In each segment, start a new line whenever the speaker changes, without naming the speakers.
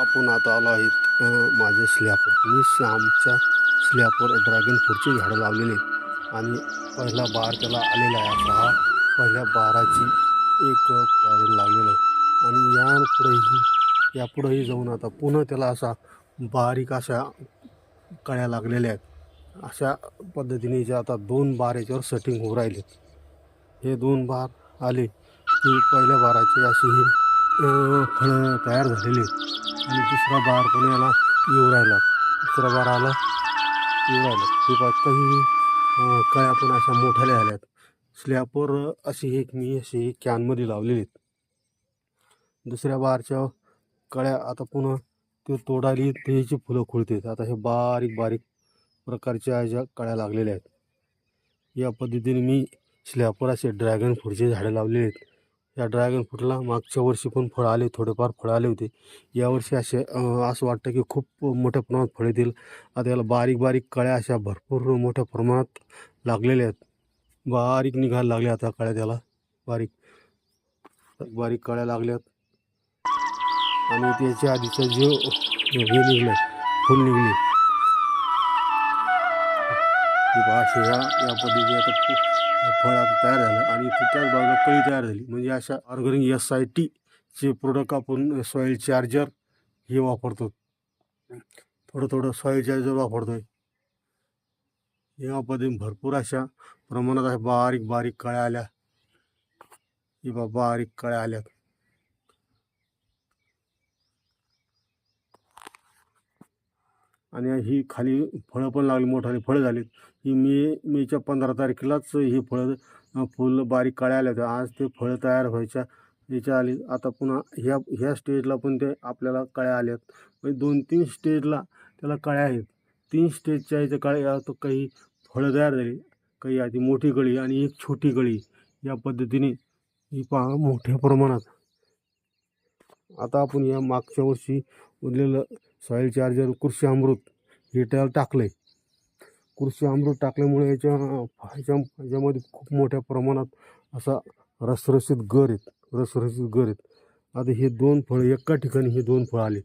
आपण आता आलो आहेत माझ्या स्लॅबवर मी श्यामच्या स्लॅपवर ड्रॅगन फ्रूटची झाडं लावलेली आहेत. आणि पहिला बार त्याला आलेला आहे असा हा पहिल्या बाराची एक ड्रॅगन लागलेला आहे. आणि यापुढेही यापुढेही जाऊन आता पुन्हा त्याला असा बारीक अशा कळ्या लागलेल्या आहेत. अशा पद्धतीने जे आता दोन बार याच्यावर सेटिंग होऊ राहिले. हे दोन बार आले की पहिल्या बाराची अशी ही फळं तयार झालेली आहेत. आणि दुसरा बार पण याला येऊ राहिला. दुसरा बार आला येऊ राहिला. हे बघ काही अ, कळ्या पण अशा मोठ्याल्या आल्यात स्लॅपवर अशी एक मी अशी कॅनमध्ये लावलेली आहेत. दुसऱ्या बारच्या कळ्या आता पुन्हा ते तोडाली त्याची फुलं खुळतात आता हे बारीक बारीक प्रकारच्या ज्या कळ्या लागलेल्या आहेत. या पद्धतीने मी स्लॅपर असे ड्रॅगन फ्रूटचे झाडं लावलेले आहेत. या ड्रॅगन फ्रूटला मागच्या वर्षी पण फळं आले थोडेफार फळं आले होते. यावर्षी असे असं वाटतं की खूप मोठ्या प्रमाणात फळ येतील आता याला बारीक बारीक कळ्या अशा भरपूर मोठ्या प्रमाणात लागलेल्या आहेत. बारीक निघायला लागल्या आता कळ्या त्याला. बारीक बारीक कळ्या लागल्यात. आणि त्याच्या आधीचं जे हे निघलं फुल निघले. असे ह्या या पद्धतीने आता फळ आता तयार झालं आणि त्याच बाजूला कळी तयार झाली. म्हणजे अशा ऑर्गॅनिक एस आय टीचे प्रोडक्ट आपण सॉईल चार्जर हे वापरतो थोडं थोडं सॉईल चार्जर वापरतो या पद्धतीने भरपूर अशा प्रमाणात अशा बारीक बारीक कळ्या आल्या. हे बा बारीक कळ्या आल्यात. आणि ही खाली फळं पण लागली मोठाली फळं झालीत ही मे मेच्या पंधरा तारखेलाच ही फळं फुलं फुल बारीक काळ्या आल्या होत्या. आज ते फळं तयार व्हायच्या याच्या आली. आता पुन्हा ह्या ह्या स्टेजला पण ते आपल्याला कळ्या आल्यात. म्हणजे दोन तीन स्टेजला त्याला कळ्या आहेत. तीन स्टेजच्या याच्या कळ्या तो काही फळं तयार झाली काही आधी मोठी गळी आणि एक छोटी गळी या पद्धतीने ही पहा मोठ्या प्रमाणात. आता आपण या मागच्या वर्षी उरलेलं सॉईल चार्जर कृषी अमृत हे टाकलं आहे कृषी अमृत टाकल्यामुळे याच्या ह्याच्या ह्याच्यामध्ये खूप मोठ्या प्रमाणात असा रसरशीत गर आहेत रसरशीत गर आहेत. आता हे दोन फळं एका ठिकाणी हे दोन फळं आले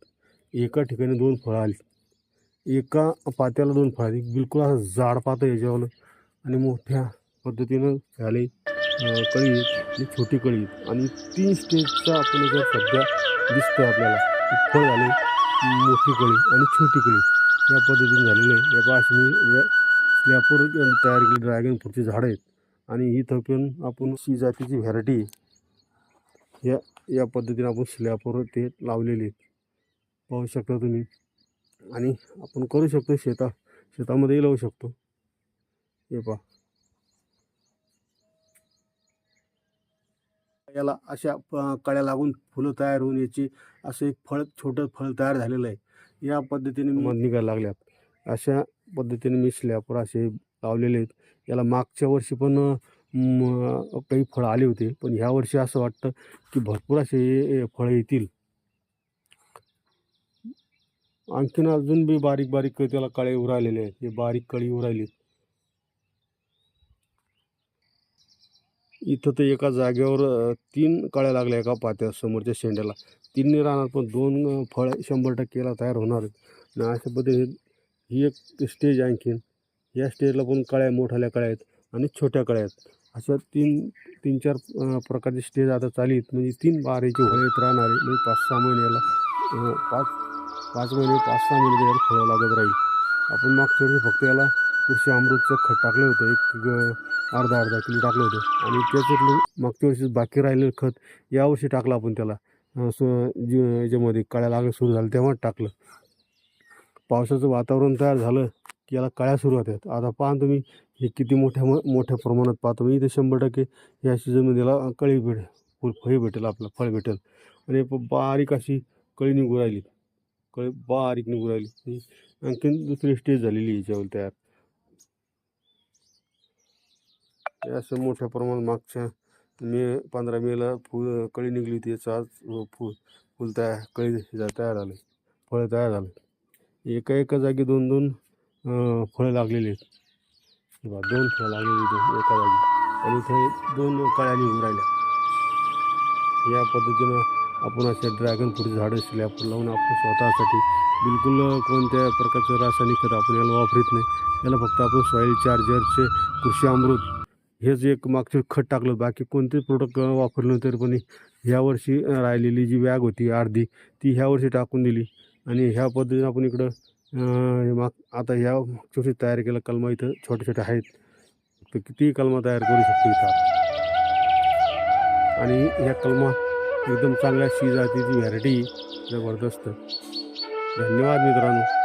एका ठिकाणी दोन फळं आली एका पात्याला दोन फळं आली बिलकुल असं जाड पातं याच्यावर आणि मोठ्या पद्धतीनं झाले कळी आणि छोटी कळी आणि तीन स्टेजचा आपण जर सध्या दिसतो आपल्याला फळ आले मोठी कळी आणि छोटी कळी. या पद्धतीने झालेलं आहे. या पहा अशी मी स्लॅपवर तयार केली ड्रॅगन फ्रूटची झाडं आहेत. आणि इथं पण आपण सी जातीची व्हॅरायटी या या पद्धतीने आपण स्लॅपवर ते लावलेले आहेत. पाहू शकता तुम्ही. आणि आपण करू शकतो शेता शेतामध्येही लावू शकतो. हे पहा. याला अशा कळ्या लागून फुलं तयार होऊन याची असं एक फळ छोटं फळ तयार झालेलं आहे. या पद्धतीने मध निघायला लागल्यात. अशा पद्धतीने मी स्लॅपवर असे लावलेले आहेत. याला मागच्या वर्षी पण काही फळं आले होते. पण ह्या वर्षी असं वाटतं की भरपूर असे फळं येतील. आणखीन अजून बी बारीक बारीक त्याला कळे उरालेले आहेत. हे बारीक कळी उरायली इथं तर एका जागेवर तीन कळ्या लागल्या एका पात्या समोरच्या शेंड्याला. तिन्ही राहणार पण दोन फळ शंभर टक्केला तयार होणार आहेत. आणि अशा पद्धतीने ही एक स्टेज आणखीन. या स्टेजला पण कळ्या मोठ्याल्या कळ्या आहेत आणि छोट्या कळ्या आहेत. अशा तीन तीन चार प्रकारचे स्टेज आता चाली आहेत. म्हणजे तीन बारीचे फळं येत राहणार आहे म्हणजे पाच सहा महिन्याला पाच पाच महिने पाच सहा महिने फळं लागत राहील. आपण मागच्या फक्त याला कृषी अमृतचं खत टाकलं होतं. एक ग- अर्धा अर्धा किलो टाकलं होतं. आणि त्याच्यातलं मागच्या वर्षी बाकी राहिलेलं खत यावर्षी टाकलं आपण त्याला. सो जी याच्यामध्ये कळ्या लागणं सुरू झालं तेव्हा टाकलं. पावसाचं वातावरण तयार झालं की याला कळ्या सुरू होतात आता पहा तुम्ही हे किती मोठ्या मोठ्या प्रमाणात पाहतो मी. इथे शंभर टक्के या सीझनमध्ये याला कळी भेट फुल फळ भेटेल आपलं फळ भेटेल. आणि प- बारीक अशी कळी निघू राहिली. कळी बारीक निघू राहिली. आणखीन दुसरी स्टेज झालेली याच्यावर तयार हे असं मोठ्या प्रमाणात मागच्या मे पंधरा मेला फुल कळी निघली होती. याचं आज फुल फुल तयार कळी तयार झाले. फळं तयार झाले. एका एका जागी दोन दोन फळं लागलेली आहेत. बा दोन फळं लागलेली होती एका जागी. आणि इथे दोन कळ्या निघून राहिल्या. या पद्धतीनं आपण असे ड्रॅगन फ्रूटची झाडं स्लॅब लावून आपण स्वतःसाठी बिलकुल कोणत्या प्रकारचं रासायनिक खत आपण याला वापरत नाही. याला फक्त आपण सॉईल चार्जरचे कृषी अमृत हेच एक मागचे खत टाकलं. बाकी कोणते प्रोडक्ट वापरलं नव्हते तरी पण ह्या वर्षी राहिलेली जी बॅग होती अर्धी ती ह्या वर्षी टाकून दिली. आणि ह्या पद्धतीने आपण इकडं माग आता ह्या मागच्या तयार केलं कलमा इथं छोटे छोटे आहेत. तर कितीही कलमा तयार करू शकतो इथं आणि ह्या कलमा एकदम चांगल्या शी जातीची व्हॅरायटी जबरदस्त. धन्यवाद मित्रांनो.